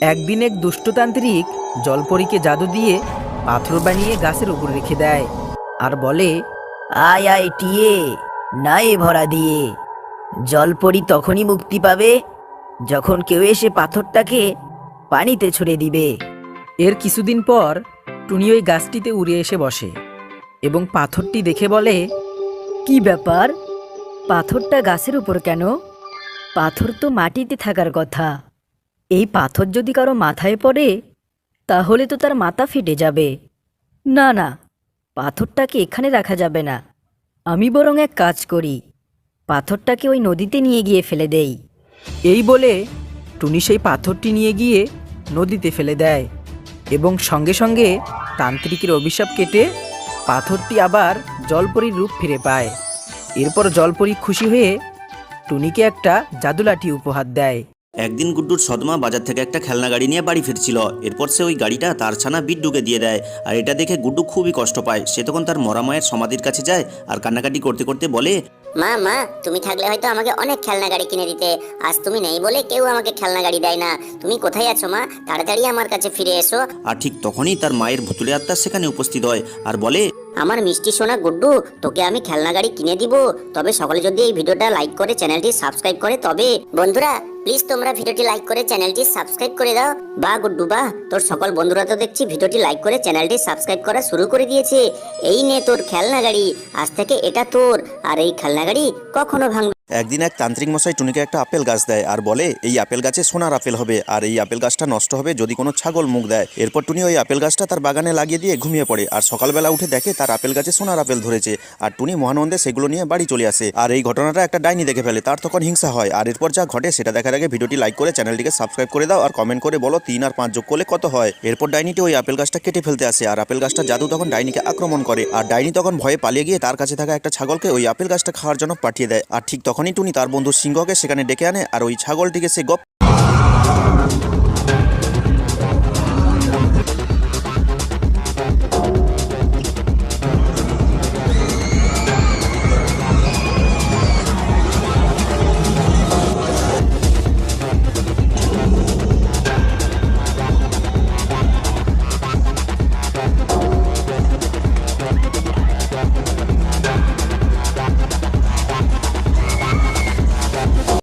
একদিন এক দুষ্টতান্ত্রিক জলপরীকে জাদু দিয়ে পাথর বানিয়ে গাছের উপর রেখে দেয় আর বলে আয় আয় টিয়ে নাই ভরা দিয়ে। জলপরি তখনই মুক্তি পাবে যখন কেউ এসে পাথরটাকে পানিতে ছুড়ে দিবে। এর কিছুদিন পর টুনি ওই গাছটিতে উড়ে এসে বসে এবং পাথরটি দেখে বলে কি ব্যাপার? পাথরটা গাছের উপর কেন? পাথর তো মাটিতে থাকার কথা। এই পাথর যদি কারও মাথায় পড়ে, তাহলে তো তার মাথা ফেটে যাবে। না না, পাথরটাকে এখানে রাখা যাবে না। আমি বরং এক কাজ করি, পাথরটাকে ওই নদীতে নিয়ে গিয়ে ফেলে দেই। এই বলে টুনি সেই পাথরটি নিয়ে গিয়ে নদীতে ফেলে দেয় এবং সঙ্গে সঙ্গে তান্ত্রিকের অভিশাপ কেটে পাথরটি আবার জলপরীর রূপ ফিরে পায়। এরপর জলপরী খুশি হয়ে টুনিকে একটা জাদুলাঠি উপহার দেয়। একদিন গুড্ডুর সদমা বাজার থেকে একটা খেলনা গাড়ি নিয়ে বাড়ি ফিরছিল। এরপর সে ওই গাড়িটা তার ছানা বিড্ডুকে দিয়ে দেয়। আর এটা দেখে গুড্ডু খুবই কষ্ট পায়। সে তখন তার মরা মায়ের সমাধির কাছে যায় আর কান্নাকাটি করতে করতে বলে মা মা তুমি থাকলে হয়তো আমাকে অনেক খেলনা গাড়ি কিনে দিতে। আজ তুমি নেই বলে কেউ আমাকে খেলনা গাড়ি দেয় না। তুমি কোথায় আছো মা? তাড়াতাড়ি আমার কাছে ফিরে এসো। আর ঠিক তখনই তার মায়ের ভুতুলে আত্মা সেখানে উপস্থিত হয় আর বলে আমার মিষ্টি সোনা গুড্ডু, তোকে আমি খেলনা গাড়ি কিনে দিব। তবে সকলে যদি এই ভিডিওটা লাইক করে চ্যানেলটি সাবস্ক্রাইব করে, তবে বন্ধুরা প্লিজ তোমরা ভিডিওটি লাইক করে চ্যানেলটি সাবস্ক্রাইব করে দাও। বা গুড্ডু, বা তোর সকল বন্ধুরা তো দেখছি ভিডিওটি লাইক করে চ্যানেলটি সাবস্ক্রাইব করা শুরু করে দিয়েছে। এই নে তোর খেলনা গাড়ি, আজ থেকে এটা তোর। আর এই খেলনা গাড়ি কখনো ভাঙবে একদিন এক তান্ত্রিক মশাই টুনিকে একটা আপেল গাছ দেয় আর বলে, এই আপেল গাছে সোনার আপেল হবে আর এই আপেল গাছটা নষ্ট হবে যদি কোনো ছাগল মুখ দেয়। এরপর টুনি ওই আপেল গাছটা তার বাগানে লাগিয়ে দিয়ে ঘুমিয়ে পড়ে আর সকালবেলা উঠে দেখে তার আপেল গাছে সোনার আপেল ধরেছে আর টুনি মহানন্দে সেগুলো নিয়ে বাড়ি চলে আসে আর এই ঘটনাটা একটা ডাইনি দেখে ফেলে, তার তখন হিংসা হয়। আর এরপর যা ঘটে সেটা দেখার আগে ভিডিওটি লাইক করে চ্যানেলটিকে সাবস্ক্রাইব করে দাও আর কমেন্ট করে বলো তিন আর পাঁচ যোগ করলে কত হয়। এরপর ডাইনিটি ওই আপেল গাছটা কেটে ফেলতে আসে আর আপেল গাছটা জাদু তখন ডাইনিকে আক্রমণ করে। আর ডাইনি তখন ভয়ে পালিয়ে গিয়ে তার কাছে থাকা একটা ছাগলকে ওই আপেল গাছটা খাওয়ার জন্য পাঠিয়ে দেয়। আর ঠিক তখনই টুনি তার বন্ধু সিংহকে সেখানে ডেকে আনে আর ওই ছাগলটিকে সে গপ